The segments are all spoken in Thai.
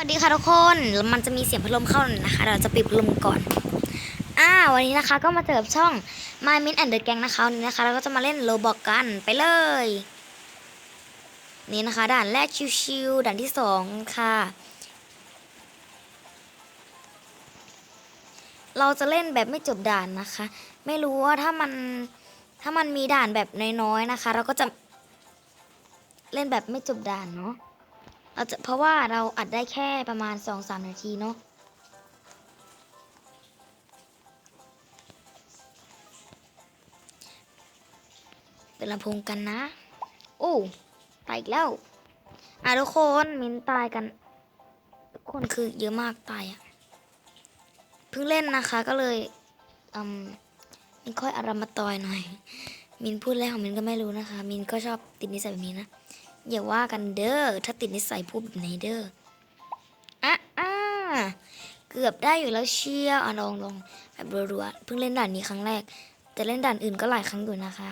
วัสดีค่ะทุกคน มันจะมีเสียงพัดลมเข้านนะคะ เราจะปิดพัดลมก่อน อ่า วันนี้นะคะก็มาเจอกับช่อง My Min and the Gang นะคะวันนี้นะคะ เราก็จะมาเล่นโลบอกกันไปเลย นี่นะคะ ด่านแรกชิวๆด่านที่สองค่ะ เราจะเล่นแบบไม่จบด่านนะคะ ไม่รู้ว่าถ้ามันถ้ามันมีด่านแบบน้อยๆนะคะ เราก็จะเล่นแบบไม่จบด่านเนาะ เราจะเพราะว่าเราอัดได้แค่ประมาณสองสามนาทีเนาะเป็นลำโพงกันนะ โอ้ตายอีกแล้ว อะทุกคนมินตายกัน ทุกคนคือเยอะมากตายอะ่ะ เพิ่งเล่นนะคะก็เลยอืมมินค่อยอารามาตอยหน่อย มินพูดแล้วของมินก็ไม่รู้นะคะ มินก็ชอบติดนิสัยแบบนี้นะ อย่าว่ากันเด้อ ถ้าติดนิสัยพูดแบบไหนเด้ออะอะเกือบได้อยู่แล้วเชียวอะลองลองแบบรัวๆเพิ่งเล่นด่านนี้ครั้งแรก แต่เล่นด่านอื่นก็หลายครั้งอยู่นะคะ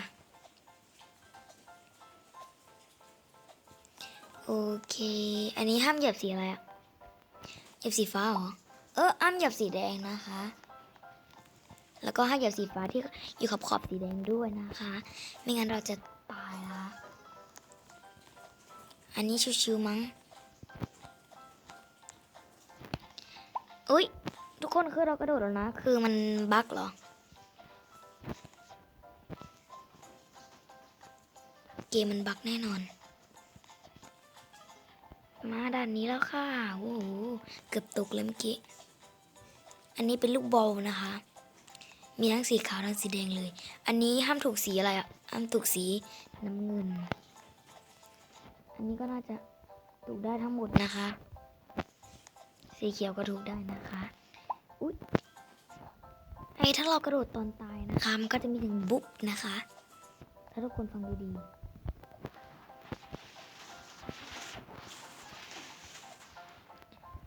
โอเค อันนี้ห้ามเหยียบสีอะไรอะเหยียบสีฟ้าเหรอ เออห้ามเหยียบสีแดงนะคะ แล้วก็ห้ามเหยียบสีฟ้าที่อยู่ขอบขอบๆสีแดงด้วยนะคะ ไม่งั้นเราจะตายนะคะ อันนี้ชิวๆมั้งอุ้ยทุกคนคือเรากระโดดแล้วนะ คือมันบั๊กเหรอ เกมมันบั๊กแน่นอน มาด่านนี้แล้วค่ะ โอ้โห เกือบตกเลยเมื่อกี้ อันนี้เป็นลูกบอลนะคะ มีทั้งสีขาวทั้งสีแดงเลย อันนี้ห้ามถูกสีอะไรอะห้ามถูกสีน้ำเงิน อันนี้ก็น่าจะถูกได้ทั้งหมดนะคะ สีเขียวก็ถูกได้นะคะ อุ๊ยไอ้ถ้าเรากระโดดตอนตายนะคะ มันก็จะมีถึงบุ๊บนะคะ ถ้าทุกคนฟังดีๆ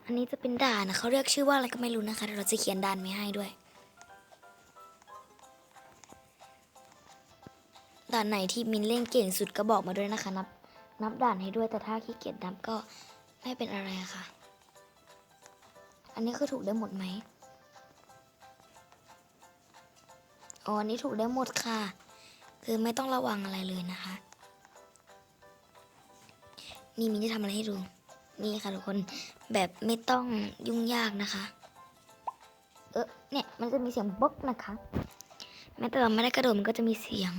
อันนี้จะเป็นด่านนะเขาเรียกชื่อว่าอะไรก็ไม่รู้นะคะเดี๋ยวเราจะเขียนด่านไว้ให้ด้วย ด่านไหนที่มินเล่นเก่งสุดก็บอกมาด้วยนะคะนับ นับด่านให้ด้วยแต่ถ้าขี้เกียจนับก็ไม่เป็นอะไรค่ะ อันนี้คือถูกได้หมดไหมอ๋ออันนี้ถูกได้หมดค่ะ คือไม่ต้องระวังอะไรเลยนะคะ นี่มินจะทำอะไรให้ดู นี่ค่ะทุกคน แบบไม่ต้องยุ่งยากนะคะ เออเนี่ยมันจะมีเสียงบ๊อกนะคะ แม้แต่เราไม่ได้กระโดดมันก็จะมีเสียง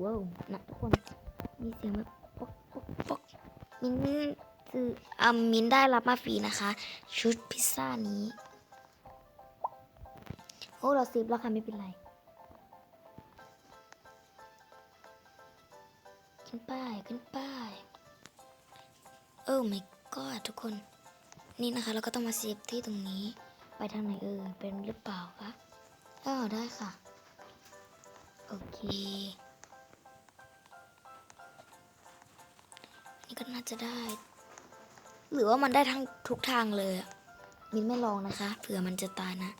ว้าวนะทุกคน มีเสียงแบบปกปกปกมินคืออ่ามินได้รับมาฟรีนะคะ ชุดพิซซ่านี้โอ้เราซีฟแล้วค่ะไม่เป็นไรขึ้นป้ายขึ้นป้ายโอ้ my god ทุกคน นี่นะคะ เราก็ต้องมาเซฟที่ตรงนี้ ไปทางไหนเออเป็นหรือเปล่าคะอ้าวได้ค่ะ โอเค นี่ก็น่าจะได้ หรือว่ามันได้ทั้งทุกทางเลยมินไม่ลองนะคะเผื่อมันจะตายนะ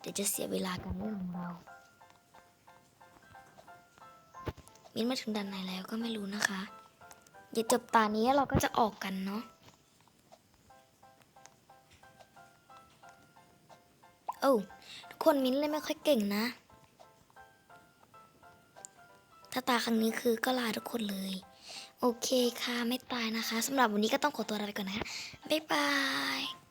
เดี๋ยวจะเสียเวลาการเล่นของเรา มินมาถึงด่านไหนแล้วก็ไม่รู้นะคะ เดี๋ยวจบตานี้เราก็จะออกกันเนาะโอ้ทุกคนมิ้นเล่นไม่ค่อยเก่งนะ ถ้าตาครั้งนี้คือก็ลาทุกคนเลย โอเคค่ะ ไม่ตายนะคะสำหรับวันนี้ก็ต้องขอตัวลาไปก่อนนะคะ บ๊ายบาย